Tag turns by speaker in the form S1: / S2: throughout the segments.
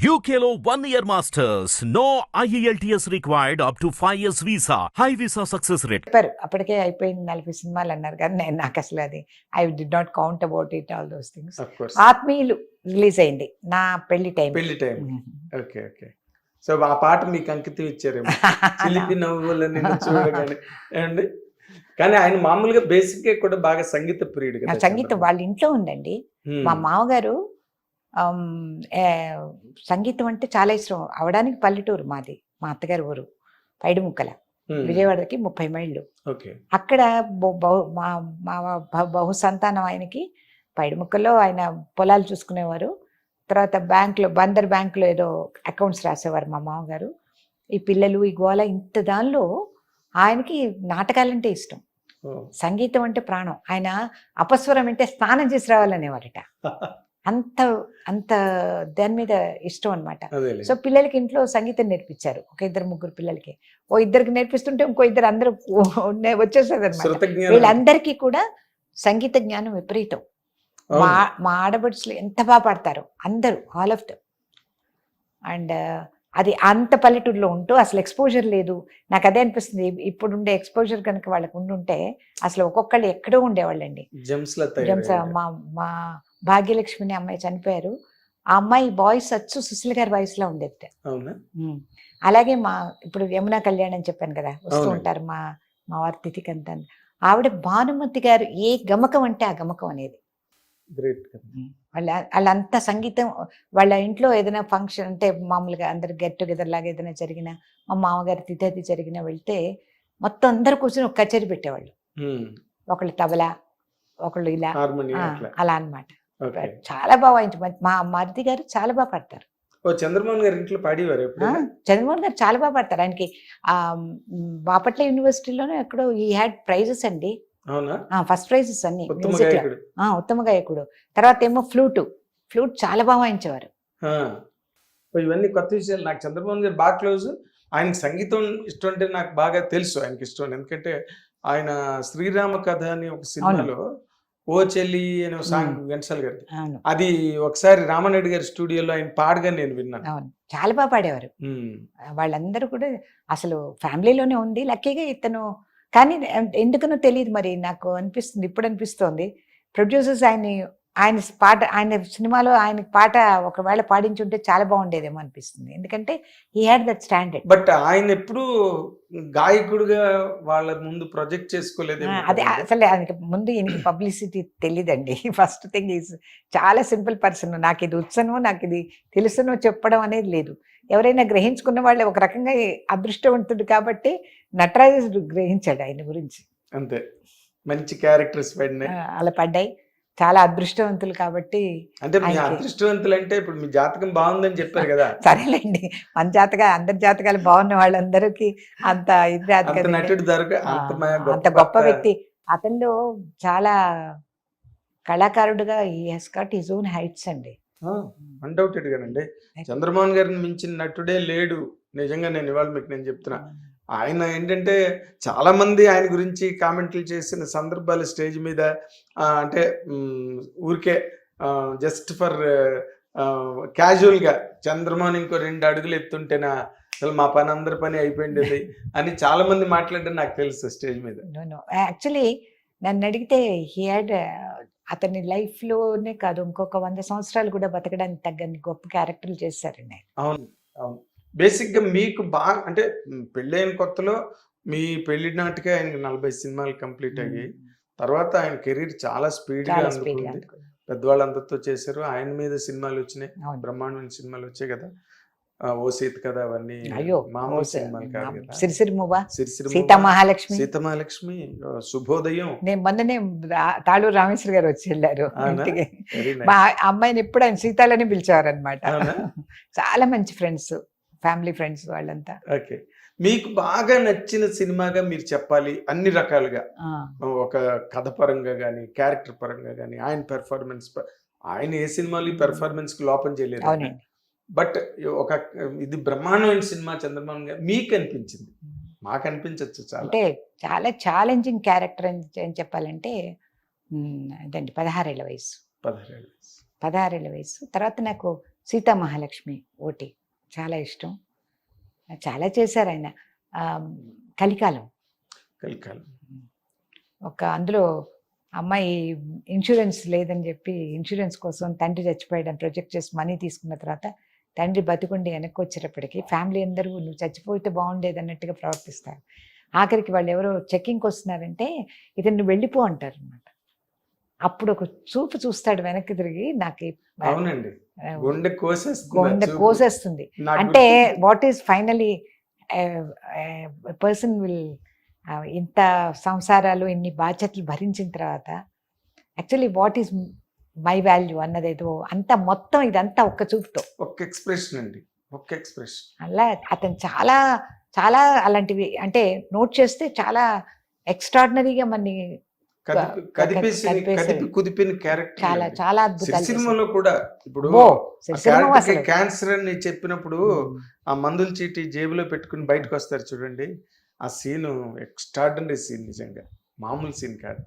S1: One year masters. No E IELTS required up to 5 years visa. High visa success rate.
S2: చెప్పారు. అప్పటికే అయిపోయింది నలభై సినిమాలు అన్నారు కానీ నేను నాకు అసలు అది I'd not count about it all those things ఆత్మీయులు రిలీజ్ అయింది నా పెళ్ళి టైం
S3: పెళ్ళి టైం ఓకే ఓకే సో ఆ పాట మీకు అంకితం ఇచ్చారేమో. చిలిపి నవ్వులు నిన్ను చూడగానే. ఏమండి? కానీ ఆయన మామూలుగా బేసిక్గా కూడా బాగా సంగీత ప్రియుడు
S2: నా సంగీతం వాళ్ళ ఇంట్లో ఉందండి.
S3: Hmm.
S2: మా మామగారు ఆమ్, ఏ, సంగీతం అంటే చాలా ఇష్టం. అవడానికి పల్లెటూరు మాది మా అత్తగారి ఊరు పైడిముక్కల. విజయవాడకి ముప్పై మైళ్ళు. అక్కడ మా మా బహు- సంతానం ఆయనకి పైడిముక్కల్లో ఆయన పొలాలు చూసుకునేవారు. తర్వాత బ్యాంకులో బందర్ బ్యాంకులో ఏదో అకౌంట్స్ రాసేవారు మా మామగారు. ఈ పిల్లలు ఈ గోల ఇంత దానిలో ఆయనకి నాటకాలంటే ఇష్టం. సంగీతం అంటే ప్రాణం. ఆయన అపస్వరం అంటే స్నానం చేసి రావాలనేవారట. అంత అంత దాని మీద ఇష్టం అనమాట సో పిల్లలకి ఇంట్లో సంగీతం నేర్పించారు. ఒక ఇద్దరు ముగ్గురు పిల్లలకి. ఓ ఇద్దరికి నేర్పిస్తుంటే ఇంకో ఇద్దరు అందరూ వచ్చేసేది అనమాట వీళ్ళందరికీ కూడా సంగీత జ్ఞానం విపరీతం. మా మా ఆడబడుచులు ఎంత బాగా పాడతారు అందరూ ఆల్ ఆఫ్ దమ్. అండ్ అది అంత పల్లెటూరులో ఉంటూ అసలు ఎక్స్పోజర్ లేదు. నాకు అదే అనిపిస్తుంది ఇప్పుడుండే ఎక్స్పోజర్ కనుక వాళ్ళకు ఉండుంటే అసలు ఒక్కొక్కళ్ళు ఎక్కడో ఉండేవాళ్ళండి.
S3: జెమ్స్ తయారయ్యారు.
S2: మా మా భాగ్యలక్ష్మిని అమ్మాయి చనిపోయారు. ఆ అమ్మాయి వాయిస్ అచ్చు సుశీల్ గారి వాయిస్ లా ఉండేది
S3: అవునా
S2: అలాగే మా ఇప్పుడు యమునా కళ్యాణ్ అని చెప్పాను కదా వస్తూ. ఉంటారు మా మా వారి తిథికి అంతా. ఆవిడ భానుమతి గారు ఏ గమకం అంటే ఆ గమకం అనేది.
S3: గ్రేట్
S2: వాళ్ళ వాళ్ళంతా సంగీతం వాళ్ళ ఇంట్లో ఏదైనా ఫంక్షన్ అంటే మామూలుగా అందరు గెట్ టుగెదర్ లాగా ఏదైనా జరిగినా మా మామగారి తిథి అది జరిగినా వెళ్తే మొత్తం అందరు కూర్చొని ఒక కచేరీ పెట్టేవాళ్ళు. ఒకళ్ళు తబలా ఒకళ్ళు ఇలా. అలా అన్నమాట.
S3: ఓకే
S2: చాలా బాగా వాయించు మా మరిది గారు చాలా బాగా పాడతారు.
S3: ఓ చంద్రమోహన్ గారి ఇంట్లో పాడేవారు
S2: చంద్రమోహన్ గారు చాలా బాగా పాడతారు. ఆయనకి ఆ బాపట్ల యూనివర్సిటీలోనే ఎక్కడో ఈ హ్యాడ్ ప్రైజెస్ అండి.
S3: అవునా?
S2: ఫస్ట్ ప్రైజెస్ అన్ని
S3: ఉత్తమ. గాయకుడు.
S2: తర్వాత ఏమో ఫ్లూటు. ఫ్లూట్ చాలా బాగా వాయించేవారు.
S3: ఇవన్నీ కొత్త విషయాలు. నాకు చంద్రమోహన్ గారు బాగా క్లోజ్. ఆయనకి సంగీతం ఇష్టం అంటే నాకు బాగా తెలుసు. ఆయనకి ఇష్టం. ఎందుకంటే ఆయన శ్రీరామ కథ అని ఒక సినిమాలో ఓ చెల్లి అనే సాంగ్
S2: మ్మ్.
S3: ఘంటసాల గారి
S2: అవును.
S3: అది ఒకసారి రామనాయుడు గారి స్టూడియోలో ఆయన పాడగా నేను విన్నాను.
S2: అవును. చాలా బాగా పాడేవారు. వాళ్ళందరూ కూడా అసలు ఫ్యామిలీలోనే ఉంది. లక్కీగా ఇతను కానీ ఎందుకనో తెలియదు మరి నాకు అనిపిస్తుంది ఇప్పుడు అనిపిస్తోంది. ప్రొడ్యూసర్స్ ఆయన్ని ఆయన పాట ఆయన సినిమాలో ఆయన పాట ఒకవేళ పాడించుంటే చాలా బాగుండేదేమో అనిపిస్తుంది. ఎందుకంటే ఈ హ్యాడ్ దట్ స్టాండర్డ్
S3: బట్ ఆయన ఎప్పుడు గాయకుడిగా వాళ్ళ ముందు ప్రొజెక్ట్ చేసుకోలేదు
S2: అదే అసలు ఆయనకి ముందు ఈయనకి పబ్లిసిటీ తెలియదండి ఫస్ట్ థింగ్ ఈజ్ చాలా సింపుల్ పర్సన్ నాకు ఇది వచ్చను నాకు ఇది తెలుసును చెప్పడం అనేది లేదు. ఎవరైనా గ్రహించుకున్న వాళ్ళు ఒక రకంగా అదృష్టవంతుడు కాబట్టి నటరాజు గ్రహించాడు ఆయన గురించి.
S3: అంతే. మంచి క్యారెక్టర్స్
S2: అలా పడ్డాయి. చాలా అదృష్టవంతులు కాబట్టి
S3: అంటే అదృష్టవంతులు అంటే ఇప్పుడు మీ జాతకం బాగుందని చెప్పారు కదా.
S2: సరేలేండి. మన జాతక అందరి జాతకాలు బాగున్న వాళ్ళందరికీ అంత ఇది
S3: అంత
S2: గొప్ప వ్యక్తి. అతనిలో చాలా కళాకారుడుగా ఈ he's got his own heights అండి.
S3: అన్డౌటెడ్ గానండి. చంద్రమోహన్ గారిని మించిన నటుడే లేడు. నిజంగా నేను ఇవాళ మీకు నేను చెప్తున్నా. ఆయన ఏంటంటే చాలా మంది ఆయన గురించి కామెంట్లు చేసిన సందర్భాలు స్టేజ్ మీద అంటే ఊరికే జస్ట్ ఫర్ క్యాజువల్గా చంద్రమోహన్ ఇంకో రెండు అడుగులు ఎత్తుంటేనా అసలు మా పని అందరి పని అయిపోయింది అని చాలా మంది మాట్లాడడం నాకు తెలుసు స్టేజ్ మీద.
S2: యాక్చువల్లీ నన్ను అడిగితే హీ హ్యాడ్ అతని life లోనే కాదు ఇంకొక వంద సంవత్సరాలు కూడా బతకడానికి తగ్గని గొప్ప క్యారెక్టర్లు చేశారండి.
S3: అవును అవును. బేసిక్గా మీకు బాగా అంటే పెళ్ళైన కొత్తలో మీ పెళ్ళి నాటికే ఆయనకి నలభై సినిమాలు కంప్లీట్ అయ్యాయి తర్వాత ఆయన కెరీర్ చాలా స్పీడ్గా
S2: చాలా స్పీడ్గా
S3: అందుకుంది. పెద్దవాళ్ళందరితో చేశారు. ఆయన మీద సినిమాలు వచ్చినాయి. బ్రహ్మాండమైన సినిమాలు వచ్చాయి కదా. ఓ సీత కదా అవన్నీ
S2: అయ్యో
S3: మామూలు సినిమాలు కాదు
S2: సిరిసిరి
S3: సీతమహాలక్ష్మి ఆ, శుభోదయం.
S2: నేను మొన్ననే తాళూరు రామేశ్వర గారు వచ్చి వెళ్ళారు మా అమ్మాయిని ఎప్పుడు ఆయన సీతాలని పిలిచేవారు అనమాట? చాలా మంచి ఫ్రెండ్స్. ఫ్యామిలీ ఫ్రెండ్స్ వాళ్ళంతా.
S3: ఓకే. మీకు బాగా నచ్చిన సినిమాగా మీరు చెప్పాలి అన్ని రకాలుగా. ఒక కథ పరంగా కానీ క్యారెక్టర్ పరంగా కానీ ఆయన పెర్ఫార్మెన్స్ ఆయన ఏ సినిమాలు పెర్ఫార్మెన్స్కి లోపం చేయలేదు. బట్ ఒక ఇది బ్రహ్మాండమైన సినిమా చంద్రబాబు గారు మీకు అనిపించింది. మాకు అనిపించవచ్చు చాలా.
S2: అంటే చాలా ఛాలెంజింగ్ క్యారెక్టర్ అని చెప్పాలంటే అదండి పదహారేళ్ళ వయసు.
S3: పదహారేళ్ళు
S2: పదహారేళ్ళ వయసు. తర్వాత నాకు సీతా మహాలక్ష్మి ఓటి. చాలా ఇష్టం. చాలా చేశారు ఆయన. కలికాలం.
S3: కలికాలం.
S2: ఒక అందులో అమ్మాయి ఇన్సూరెన్స్ లేదని చెప్పి ఇన్సూరెన్స్ కోసం తండ్రి చచ్చిపోయాడని ప్రొజెక్ట్ చేసి మనీ తీసుకున్న తర్వాత తండ్రి బతికుండి వెనక్కి వచ్చేటప్పటికి ఫ్యామిలీ అందరూ నువ్వు చచ్చిపోతే బాగుండేది అన్నట్టుగా ప్రవర్తిస్తారు. ఆఖరికి వాళ్ళు ఎవరో చెక్కింగ్కి వస్తున్నారంటే ఇతను నువ్వు వెళ్ళిపో అంటారు అనమాట అప్పుడు ఒక చూపు చూస్తాడు వెనక్కి తిరిగి నాకు
S3: అవునండి. గుండె కోసేస్తుంది.
S2: కోసేస్తుంది. అంటే what is finally person will ఇంత సంసారాలు ఇన్ని బాధ్యతలు భరించిన తర్వాత actually what is my value అన్నదేదో అంత మొత్తం ఇదంతా ఒక్క చూపుతో.
S3: ఒక్క ఎక్స్ప్రెషన్ అండి. ఒక్క ఎక్స్ప్రెషన్
S2: అలా అతను చాలా చాలా అలాంటివి అంటే నోట్ చేస్తే చాలా ఎక్స్ట్రాడినరీగా మన
S3: కుదిపిన క్యారెక్టర్
S2: చాలా చాలా అద్భుతాలు
S3: సినిమాలో కూడా ఇప్పుడు క్యాన్సర్ అని చెప్పినప్పుడు ఆ మందుల చీటి జేబులో పెట్టుకుని బయటకు వస్తారు చూడండి. ఆ సీన్ ఎక్స్ట్రాడినరీ సీన్ నిజంగా. మామూలు సీన్ కాదు.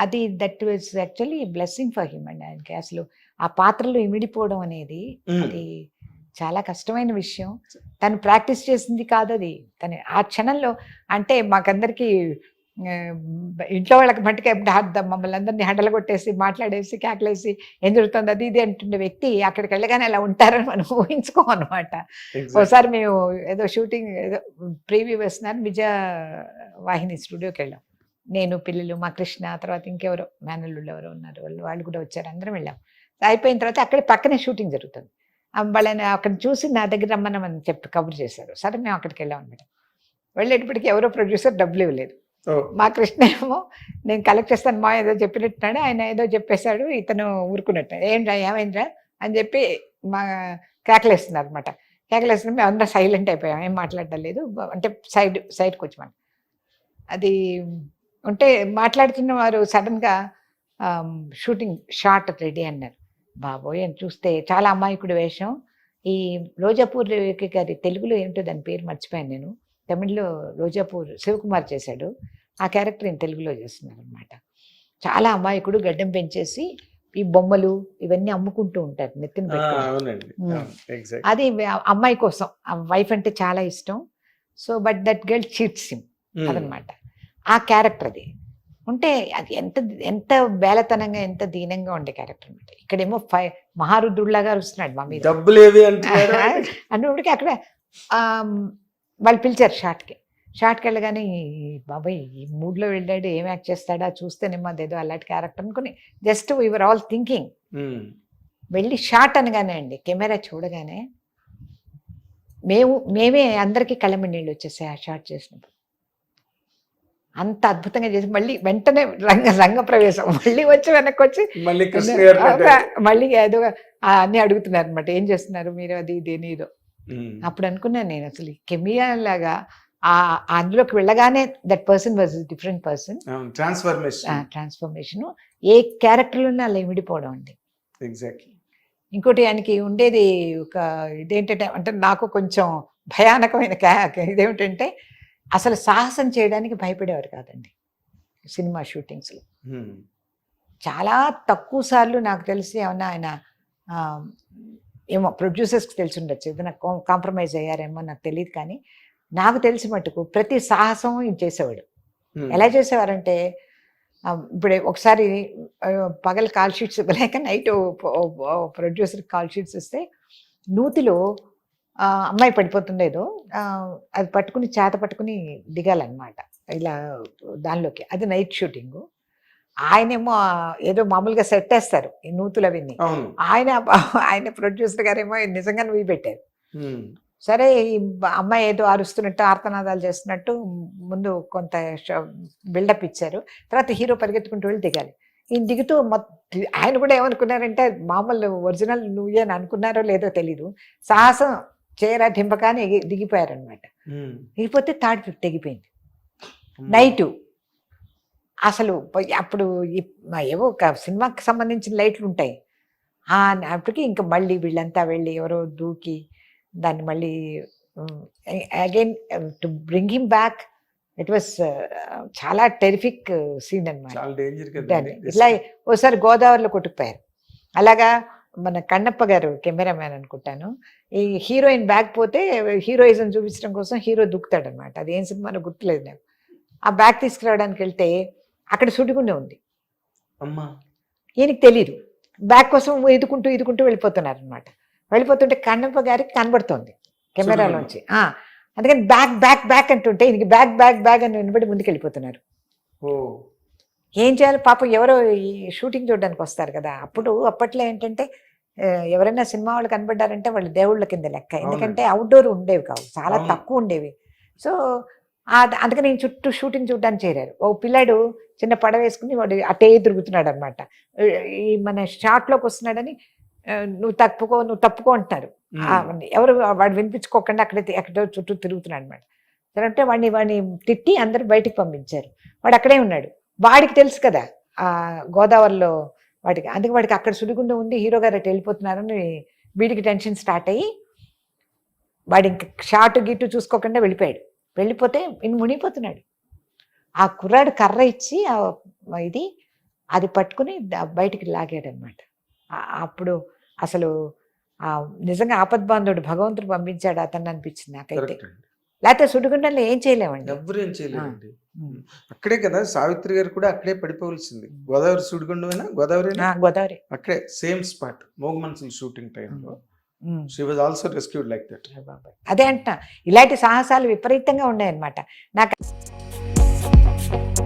S2: అది that was actually blessing for him అండి ఆయనకి. అసలు ఆ పాత్రలో ఇమిడిపోవడం అనేది. అది చాలా కష్టమైన విషయం. తను ప్రాక్టీస్ చేసింది కాదు అది. తను ఆ క్షణంలో అంటే మాకందరికి ఇంట్లో వాళ్ళకి మట్టుకే మమ్మల్ని అందరినీ హడలు కొట్టేసి మాట్లాడేసి కేకలేసి ఏం జరుగుతుంది అది ఇది అంటున్న వ్యక్తి అక్కడికి వెళ్ళగానే అలా ఉంటారని మనం ఊహించుకోం అనమాట. ఒకసారి మేము ఏదో షూటింగ్ ఏదో ప్రీవ్యూ వేస్తున్నారు విజయ వాహిని స్టూడియోకి వెళ్ళాం. నేను పిల్లలు మా కృష్ణ తర్వాత ఇంకెవరో మేనల్లుళ్ళు ఎవరో ఉన్నారు వాళ్ళు వాళ్ళు కూడా వచ్చారు అందరం వెళ్ళాం. అయిపోయిన తర్వాత అక్కడే పక్కనే షూటింగ్ జరుగుతుంది. వాళ్ళని అక్కడ చూసి నా దగ్గర రమ్మనమని చెప్పి కబుర్ చేశారు. సరే మేము అక్కడికి వెళ్ళాం అనమాట వెళ్ళేటప్పటికి ఎవరో ప్రొడ్యూసర్ డబ్బులు ఇవ్వలేదు. మా కృష్ణ ఏమో నేను కలెక్ట్ చేస్తాను మా ఏదో చెప్పినట్టున్నాడు ఆయన ఏదో చెప్పేశాడు ఇతను ఊరుకున్నట్టు ఏంట్రా ఏమైందిరా? అని చెప్పి మా కేకలేస్తున్నారు అనమాట కేకలేస్తున్న మేము అందరం సైలెంట్ అయిపోయాం ఏం మాట్లాడడం లేదు. అంటే సైడ్ సైడ్కి వచ్చామని అది ఉంటే మాట్లాడుతున్న వారు సడన్గా షూటింగ్ షార్ట్ రెడీ అన్నారు. బాబోయ్ అని చూస్తే చాలా అమాయకుడి వేషం. ఈ రోజాపూర్ గారి తెలుగులో ఏంటో దాని పేరు మర్చిపోయాను నేను. తమిళ్ళో రోజాపూర్ శివకుమార్ చేశాడు. ఆ క్యారెక్టర్ నేను తెలుగులో చేస్తున్నాను అనమాట చాలా అమాయకుడు గడ్డం పెంచేసి ఈ బొమ్మలు ఇవన్నీ అమ్ముకుంటూ ఉంటారు నెత్తిన అది అమ్మాయి కోసం. ఆ వైఫ్ అంటే చాలా ఇష్టం. So but that girl cheats him అదనమాట ఆ క్యారెక్టర్ అది. ఉంటే అది ఎంత ఎంత బేలతనంగా ఎంత దీనంగా ఉండే క్యారెక్టర్ అనమాట ఇక్కడేమో ఫై మహారుద్రుడిలాగా వస్తున్నాడు మా మీద.
S3: డబ్బులు ఏవి అంటున్నారు
S2: అన్నప్పటికీ అక్కడ వాళ్ళు పిలిచారు షార్ట్కి షార్ట్కి వెళ్ళగానే బాబాయ్ ఈ మూడ్లో వెళ్ళాడు ఏం యాక్ట్ చేస్తాడా చూస్తేనేమో అదేదో అలాంటి క్యారెక్టర్ అనుకుని just we are all thinking. వెళ్ళి షార్ట్ అనగానే అండి కెమెరా చూడగానే మేము మేమే అందరికీ కళ్ళమ్మ నీళ్ళు వచ్చేసాయి ఆ షార్ట్ చేసినప్పుడు అంత అద్భుతంగా చేసి మళ్ళీ వెంటనే రంగ రంగ ప్రవేశం మళ్ళీ వచ్చి వెనక్కి వచ్చి
S3: మళ్ళీ.
S2: మళ్ళీ ఏదో అన్ని అడుగుతున్నారు అనమాట ఏం చేస్తున్నారు మీరు అది ఇది ఏదో
S3: ఉమ్.
S2: అప్పుడు అనుకున్నాను నేను అసలు కెమియా లాగా ఆ అందులోకి వెళ్ళగానే that person was different person
S3: transformation
S2: transformation ఏ క్యారెక్టర్లోనే అలా ఇమిడిపోవడం అండి.
S3: ఎగ్జాక్ట్లీ
S2: ఇంకోటి ఆయనకి ఉండేది ఒక ఇదేంటంటే అంటే నాకు కొంచెం భయానకమైన ఇదేమిటంటే అసలు సాహసం చేయడానికి భయపడేవారు కాదండి సినిమా షూటింగ్స్లో. చాలా తక్కువ సార్లు నాకు తెలిసి ఏమన్నా ఆయన ఏమో ప్రొడ్యూసర్స్కి తెలిసి ఉండొచ్చు ఏదైనా కాంప్రమైజ్ అయ్యారేమో నాకు తెలియదు కానీ నాకు తెలిసి మటుకు ప్రతి సాహసం ఇది చేసేవాడు. ఎలా చేసేవారంటే ఇప్పుడు ఒకసారి పగలు కాల్ షీట్స్ ఇవ్వలేక నైట్ ప్రొడ్యూసర్ కాల్ షీట్స్ ఇస్తే నూతిలో అమ్మాయి పడిపోతుండేదో అది పట్టుకుని చేత పట్టుకుని దిగాలన్నమాట. ఇలా దానిలోకి అది నైట్ షూటింగ్. ఆయనేమో ఏదో మామూలుగా సెట్ వేస్తారు ఈ నూతులు అవన్నీ
S3: అవును.
S2: ఆయన ఆయన ప్రొడ్యూసర్ గారేమో నిజంగా నువ్వు పెట్టారు. సరే ఈ అమ్మాయి ఏదో అరుస్తున్నట్టు ఆర్తనాదాలు చేస్తున్నట్టు ముందు కొంత బిల్డప్ ఇచ్చారు. తర్వాత హీరో పరిగెత్తుకుంటూ వెళ్ళి దిగాలి. ఈయన దిగుతూ ఆయన కూడా ఏమనుకున్నారంటే మామూలు ఒరిజినల్ నువ్వే అని అనుకున్నారో లేదో తెలీదు. సాహసం చేరా దింపకాని దిగిపోయారనమాట. దిగిపోతే తాడు తెగిపోయింది.
S3: అమ్మో.
S2: నైటు అసలు అప్పుడు ఏవో ఒక సినిమాకి సంబంధించిన లైట్లు ఉంటాయి. ఆ అప్పటికి ఇంకా మళ్ళీ వీళ్ళంతా వెళ్ళి ఎవరో దూకి దాన్ని మళ్ళీ again to bring him back it was చాలా టెరిఫిక్ సీన్ అనమాట ఇట్లా ఒకసారి గోదావరిలో కొట్టుకుపోయారు. అలాగా మన కన్నప్ప గారు కెమెరామ్యాన్ అనుకుంటాను. ఈ హీరోయిన్ బ్యాగ్ పోతే హీరోయిజం చూపించడం కోసం హీరో దుక్కుతాడు అనమాట అది ఏం సినిమానో గుర్తులేదు నాకు. ఆ బ్యాగ్ తీసుకురావడానికి వెళ్తే అక్కడ సుడిగుండె ఉంది.
S3: అమ్మా.
S2: ఈయనకి తెలియదు బ్యాగ్ కోసం ఎదుకుంటూ ఎదుకుంటూ వెళ్ళిపోతున్నారు అనమాట వెళ్ళిపోతుంటే కన్నప్ప గారికి కనబడుతోంది కెమెరాలోంచి. అందుకని బ్యాక్ బ్యాక్ బ్యాక్ అంటుంటే ఈయనకి బ్యాగ్ బ్యాగ్ బ్యాగ్ అని వినబడి ముందుకు వెళ్ళిపోతున్నారు ఏం చేయాలి? పాపం ఎవరో ఈ షూటింగ్ చూడడానికి వస్తారు కదా. అప్పుడు అప్పట్లో ఏంటంటే ఎవరైనా సినిమా వాళ్ళు కనబడ్డారంటే వాళ్ళు దేవుళ్ళ కింద లెక్క. ఎందుకంటే అవుట్డోర్ ఉండేవి కావు. చాలా. తక్కువ ఉండేవి. సో అందుకని నేను చుట్టూ షూటింగ్ చూడడానికి చేరారు. ఓ పిల్లాడు చిన్న పడవ వేసుకుని వాడు అటే తిరుగుతున్నాడు అనమాట ఈ మన షార్ట్లోకి వస్తున్నాడని నువ్వు తప్పుకో నువ్వు తప్పుకో. ఆ, ఎవరు వాడు వినిపించుకోకుండా అక్కడే ఎక్కడో చుట్టూ తిరుగుతున్నాడు అనమాట సరే అంటే వాడిని వాడిని తిట్టి అందరు బయటికి పంపించారు. వాడు అక్కడే ఉన్నాడు. వాడికి తెలుసు కదా ఆ గోదావరిలో వాడికి. అందుకే వాడికి అక్కడ సుడిగుండం ఉంది హీరో గారు అటు వెళ్ళిపోతున్నారని వీడికి టెన్షన్ స్టార్ట్ అయ్యి వాడు ఇంక షార్ట్ గిట్టు చూసుకోకుండా వెళ్ళిపోయాడు. వెళ్ళిపోతే ఇన్ని మునిగిపోతున్నాడు. ఆ కుర్రాడు కర్ర ఇచ్చి ఇది అది పట్టుకుని బయటికి లాగాడు అనమాట అప్పుడు అసలు ఆ నిజంగా ఆపద్బాంధుడు భగవంతుడు పంపించాడు అతన్ని అనిపించింది నాకైతే. లేకపోతే సుడిగుండంలో ఏం చేయలేమండి.
S3: ఎవరు ఏం చేయలేదండి.
S2: ఉమ్.
S3: అక్కడే కదా సావిత్రి గారు కూడా అక్కడే పడిపోవలసింది. గోదావరి సుడిగుండమేనా గోదావరి
S2: గోదావరి.
S3: అక్కడే సేమ్ స్పాట్. మోగ మనసులు షూటింగ్ టైంలో. ఆల్సో రెస్క్యూడ్ లైక్ దట్
S2: అదే అంటున్నా ఇలాంటి సాహసాలు విపరీతంగా ఉన్నాయన్నమాట. నాకు you